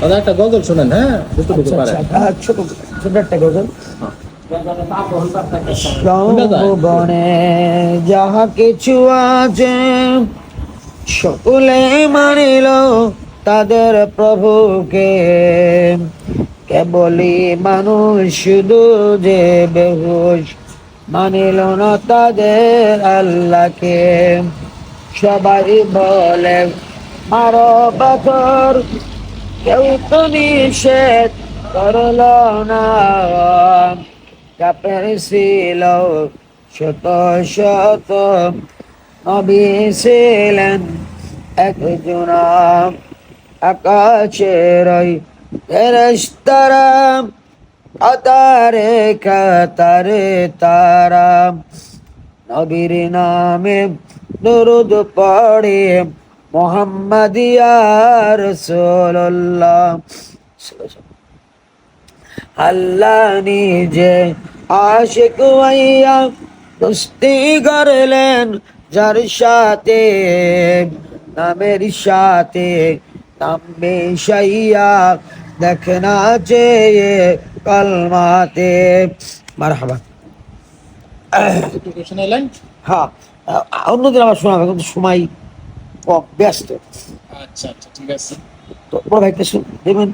দাদা একটা গজল শুনেন হ্যাঁ? যতটুকু আচ্ছা, পারেন আচ্ছা, আহ, ছোট ছোট একটা গজল। বনে যাহা কিছু আছে সকলে মানিল তাদের প্রভুকে। কেবলই মানুষ শুধু যে বেহুশ মানিল না তাদের আল্লাহকে। সবাই বলে মারো পাথর কেউ তো নিষেধ করল না। কাপের শত শত নবী ছিলেন একজন আকাশের ওই ফেরেশতারা আতারে কাতারে তারা। নবীর নামে দরুদ পড়ে মোহাম্মদিয়ার রসুল্লাহ আল্লাহ নিজে আশিক হইয়া দোস্তি করলেন যার সাথে নামের সাথে নাম মিশাইয়া দেখনা চেয়ে কলমাতে। মারহাবা। হ্যাঁ অন্যদিন আবার শোনাবে কিন্তু সময় ব্যস্ত আচ্ছা আচ্ছা ঠিক আছে। তো বড় ভাই শুন দেবেন।